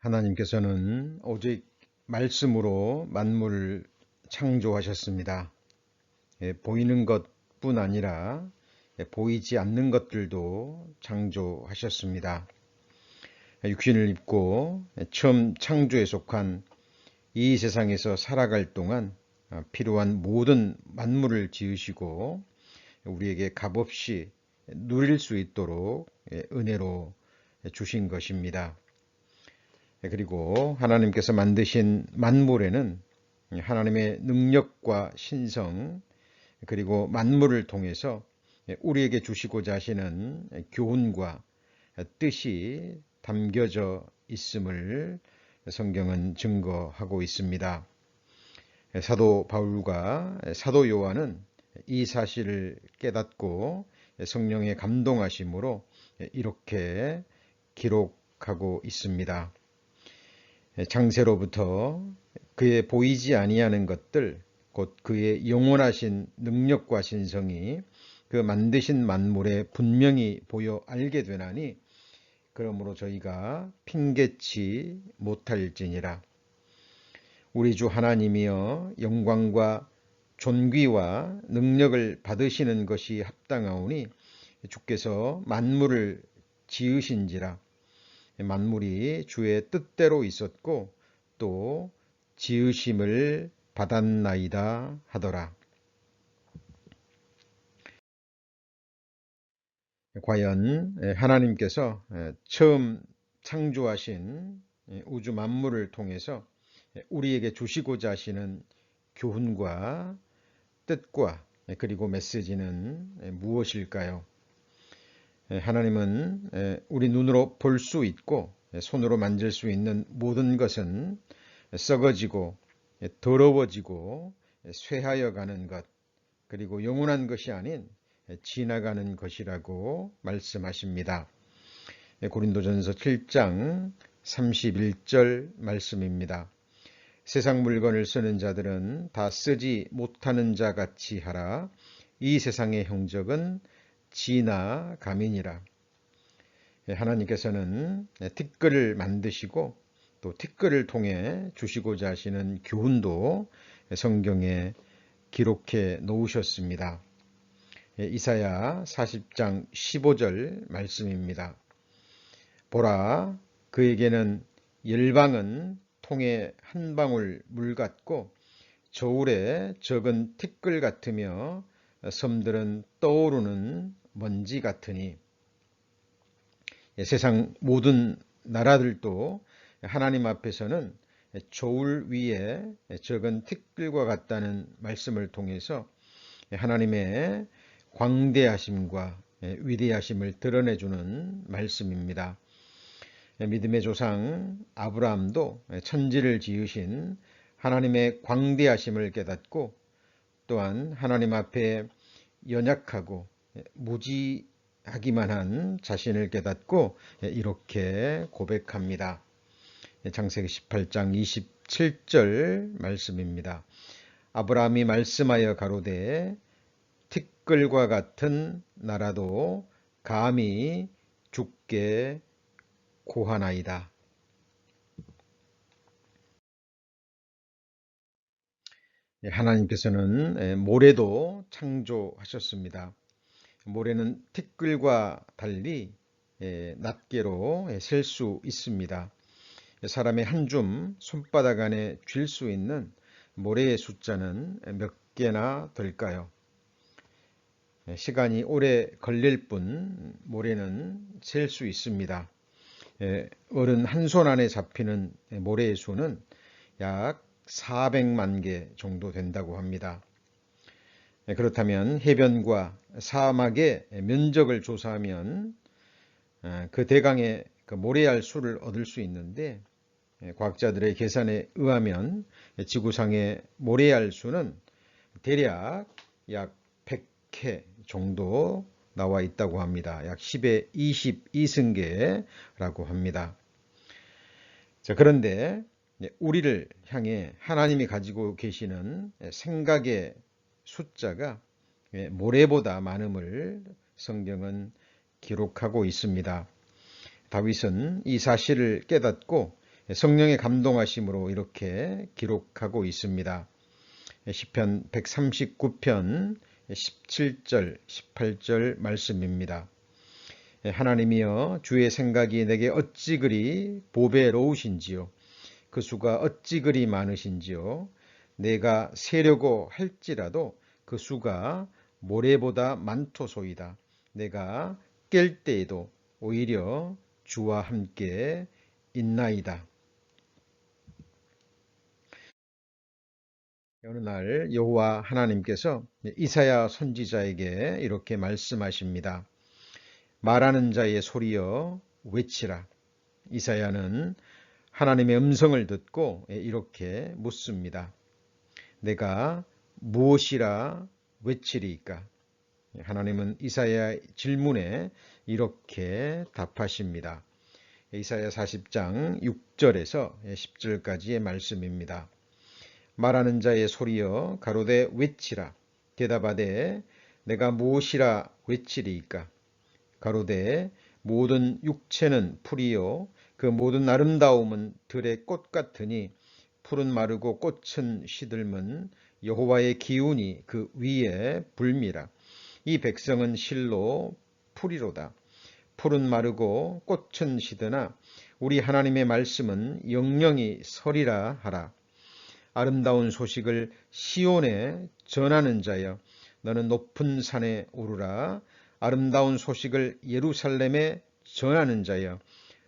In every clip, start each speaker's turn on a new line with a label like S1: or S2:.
S1: 하나님께서는 오직 말씀으로 만물을 창조하셨습니다. 예, 보이는 것뿐 아니라 예, 보이지 않는 것들도 창조하셨습니다. 육신을 입고 처음 창조에 속한 이 세상에서 살아갈 동안 필요한 모든 만물을 지으시고 우리에게 값없이 누릴 수 있도록 예, 은혜로 주신 것입니다. 예, 그리고 하나님께서 만드신 만물에는 하나님의 능력과 신성 그리고 만물을 통해서 우리에게 주시고자 하시는 교훈과 뜻이 담겨져 있음을 성경은 증거하고 있습니다. 사도 바울과 사도 요한은 이 사실을 깨닫고 성령의 감동하심으로 이렇게 기록하고 있습니다. 장세로부터 그의 보이지 아니하는 것들 곧 그의 영원하신 능력과 신성이 그 만드신 만물에 분명히 보여 알게 되나니 그러므로 저희가 핑계치 못할지니라. 우리 주 하나님이여 영광과 존귀와 능력을 받으시는 것이 합당하오니 주께서 만물을 지으신지라 만물이 주의 뜻대로 있었고 또 지으심을 받았나이다 하더라. 과연 하나님께서 처음 창조하신 우주 만물을 통해서 우리에게 주시고자 하시는 교훈과 뜻과 그리고 메시지는 무엇일까요? 하나님은 우리 눈으로 볼 수 있고 손으로 만질 수 있는 모든 것은 썩어지고 더러워지고 쇠하여 가는 것 그리고 영원한 것이 아닌 지나가는 것이라고 말씀하십니다. 고린도전서 7장 31절 말씀입니다. 세상 물건을 쓰는 자들은 다 쓰지 못하는 자 같이 하라. 이 세상의 형적은 지나 가민이라. 예, 하나님께서는 티끌을 만드시고 또 티끌을 통해 주시고자 하시는 교훈도 성경에 기록해 놓으셨습니다. 예, 이사야 40장 15절 말씀입니다. 보라 그에게는 열방은 통에 한 방울 물 같고 저울에 적은 티끌 같으며 섬들은 떠오르는 먼지 같으니 예, 세상 모든 나라들도 하나님 앞에서는 저울 위에 적은 티끌과 같다는 말씀을 통해서 하나님의 광대하심과 위대하심을 드러내주는 말씀입니다. 믿음의 조상 아브라함도 천지를 지으신 하나님의 광대하심을 깨닫고 또한 하나님 앞에 연약하고 무지하기만 한 자신을 깨닫고 이렇게 고백합니다. 장세기 18장 27절 말씀입니다. 아브라함이 말씀하여 가로되 티끌과 같은 나라도 감히 죽게 고하나이다. 예, 하나님께서는 예, 모래도 창조하셨습니다. 모래는 티끌과 달리 예, 낱개로 셀 수 있습니다. 사람의 한 줌 손바닥 안에 쥘 수 있는 모래의 숫자는 몇 개나 될까요? 시간이 오래 걸릴 뿐 모래는 셀 수 있습니다. 어른 한 손 안에 잡히는 모래의 수는 약 400만 개 정도 된다고 합니다. 그렇다면 해변과 사막의 면적을 조사하면 그 대강의 그 모래알 수를 얻을 수 있는데 과학자들의 계산에 의하면 지구상의 모래알 수는 대략 약 100회 정도 나와 있다고 합니다. 약 10의 22승계라고 합니다. 자, 그런데 우리를 향해 하나님이 가지고 계시는 생각의 숫자가 모래보다 많음을 성경은 기록하고 있습니다. 다윗은 이 사실을 깨닫고 성령의 감동하심으로 이렇게 기록하고 있습니다. 시편 139편 17절, 18절 말씀입니다. 하나님이여 주의 생각이 내게 어찌 그리 보배로우신지요 그 수가 어찌 그리 많으신지요 내가 세려고 할지라도 그 수가 모래보다 많토소이다 내가 깰 때에도 오히려 주와 함께 있나이다. 어느 날 여호와 하나님께서 이사야 선지자에게 이렇게 말씀하십니다. 말하는 자의 소리여 외치라. 이사야는 하나님의 음성을 듣고 이렇게 묻습니다. 내가 무엇이라 외치리까? 하나님은 이사야의 질문에 이렇게 답하십니다. 이사야 40장 6절에서 10절까지의 말씀입니다. 말하는 자의 소리여 가로되 외치라 대답하되 내가 무엇이라 외치리이까 가로되 모든 육체는 풀이요 그 모든 아름다움은 들의 꽃 같으니 풀은 마르고 꽃은 시들면 여호와의 기운이 그 위에 불미라. 이 백성은 실로 풀이로다. 풀은 마르고 꽃은 시드나. 우리 하나님의 말씀은 영영이 서리라 하라. 아름다운 소식을 시온에 전하는 자여 너는 높은 산에 오르라. 아름다운 소식을 예루살렘에 전하는 자여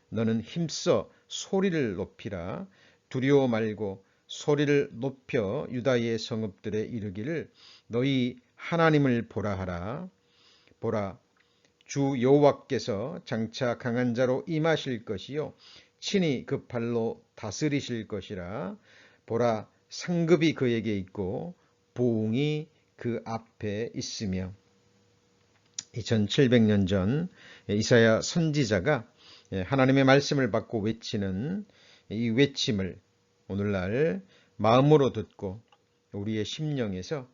S1: 너는 힘써 소리를 높이라 두려워 말고 소리를 높여 유다의 성읍들에 이르기를 너희 하나님을 보라 하라. 보라 주 여호와께서 장차 강한 자로 임하실 것이요 친히 그 팔로 다스리실 것이라. 보라 상급이 그에게 있고 보응이 그 앞에 있으며. 2700년 전 이사야 선지자가 하나님의 말씀을 받고 외치는 이 외침을 오늘날 마음으로 듣고 우리의 심령에서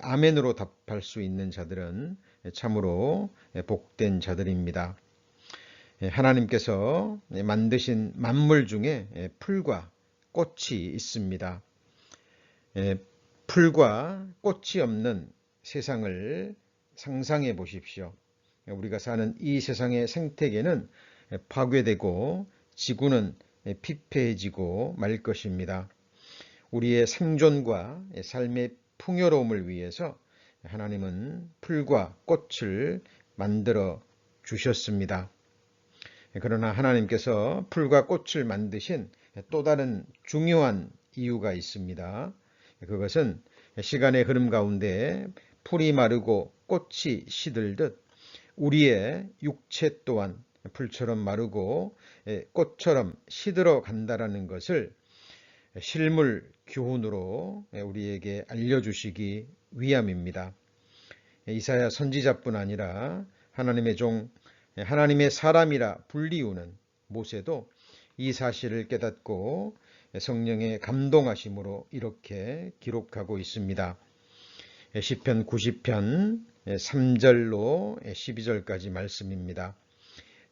S1: 아멘으로 답할 수 있는 자들은 참으로 복된 자들입니다. 하나님께서 만드신 만물 중에 풀과 꽃이 있습니다. 풀과 꽃이 없는 세상을 상상해 보십시오. 우리가 사는 이 세상의 생태계는 파괴되고 지구는 피폐해지고 말 것입니다. 우리의 생존과 삶의 풍요로움을 위해서 하나님은 풀과 꽃을 만들어 주셨습니다. 그러나 하나님께서 풀과 꽃을 만드신 또 다른 중요한 이유가 있습니다. 그것은 시간의 흐름 가운데 풀이 마르고 꽃이 시들듯 우리의 육체 또한 풀처럼 마르고 꽃처럼 시들어 간다라는 것을 실물 교훈으로 우리에게 알려주시기 위함입니다. 이사야 선지자뿐 아니라 하나님의 종, 하나님의 사람이라 불리우는 모세도 이 사실을 깨닫고 성령의 감동하심으로 이렇게 기록하고 있습니다. 시편 90편 3절로 12절까지 말씀입니다.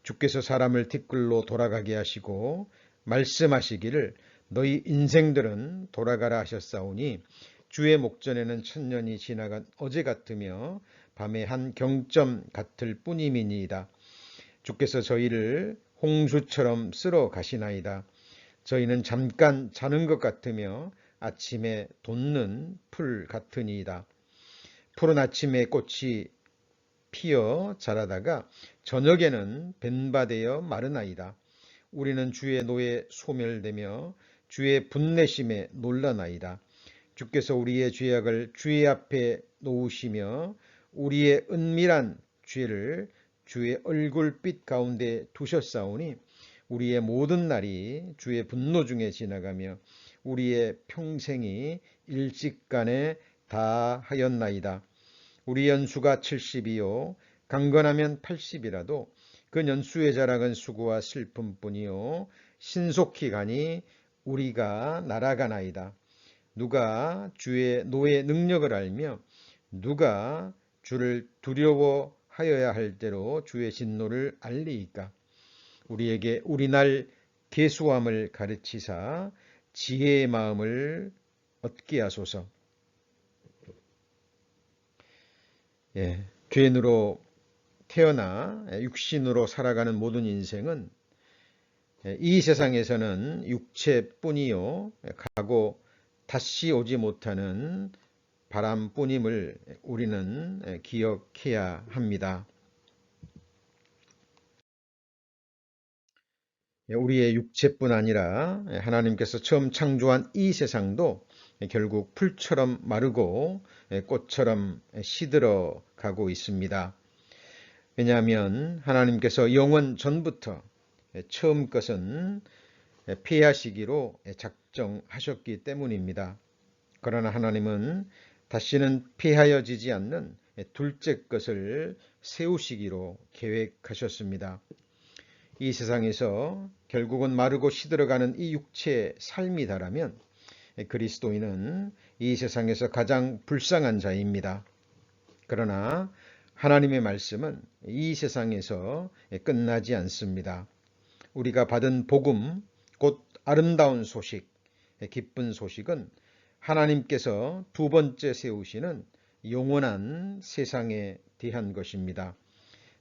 S1: 주께서 사람을 티끌로 돌아가게 하시고 말씀하시기를 너희 인생들은 돌아가라 하셨사오니 주의 목전에는 천년이 지나간 어제 같으며 밤의 한 경점 같을 뿐임이니이다. 주께서 저희를 홍수처럼 쓸어 가시나이다. 저희는 잠깐 자는 것 같으며 아침에 돋는 풀 같으니이다. 푸른 아침에 꽃이 피어 자라다가 저녁에는 벤바되어 마르나이다. 우리는 주의 노에 소멸되며 주의 분내심에 놀라나이다. 주께서 우리의 죄악을 주의 앞에 놓으시며 우리의 은밀한 죄를 주의 얼굴빛 가운데 두셨사오니 우리의 모든 날이 주의 분노 중에 지나가며 우리의 평생이 일찍간에 다 하였나이다. 우리 연수가 70이요 강건하면 80이라도 그 연수의 자락은 수고와 슬픔뿐이요 신속히 가니 우리가 날아가나이다. 누가 주의 노의 능력을 알며 누가 주를 두려워하여야 할 대로 주의 진노를 알리이까. 우리에게 우리 날 계수함을 가르치사 지혜의 마음을 얻게 하소서. 예, 죄인으로 태어나 육신으로 살아가는 모든 인생은 이 세상에서는 육체뿐이요 가고 다시 오지 못하는 바람뿐임을 우리는 기억해야 합니다. 우리의 육체뿐 아니라 하나님께서 처음 창조한 이 세상도 결국 풀처럼 마르고 꽃처럼 시들어 가고 있습니다. 왜냐하면 하나님께서 영원 전부터 처음 것은 폐하시기로 작정하셨기 때문입니다. 그러나 하나님은 다시는 폐하여지지 않는 둘째 것을 세우시기로 계획하셨습니다. 이 세상에서 결국은 마르고 시들어가는 이 육체의 삶이다라면 그리스도인은 이 세상에서 가장 불쌍한 자입니다. 그러나 하나님의 말씀은 이 세상에서 끝나지 않습니다. 우리가 받은 복음, 곧 아름다운 소식, 기쁜 소식은 하나님께서 두 번째 세우시는 영원한 세상에 대한 것입니다.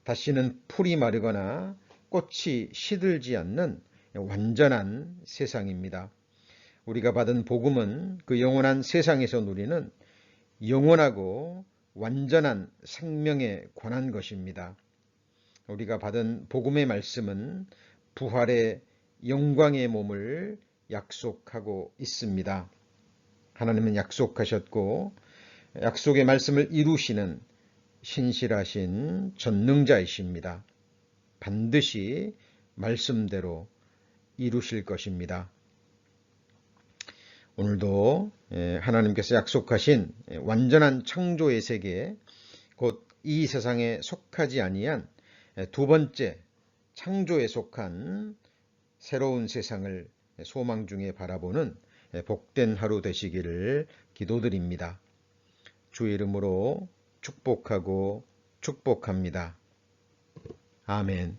S1: 다시는 풀이 마르거나 꽃이 시들지 않는 완전한 세상입니다. 우리가 받은 복음은 그 영원한 세상에서 누리는 영원하고 완전한 생명에 관한 것입니다. 우리가 받은 복음의 말씀은 부활의 영광의 몸을 약속하고 있습니다. 하나님은 약속하셨고 약속의 말씀을 이루시는 신실하신 전능자이십니다. 반드시 말씀대로 이루실 것입니다. 오늘도 예, 하나님께서 약속하신 완전한 창조의 세계, 곧 이 세상에 속하지 아니한 두 번째 창조에 속한 새로운 세상을 소망 중에 바라보는 복된 하루 되시기를 기도드립니다. 주의 이름으로 축복하고 축복합니다. 아멘.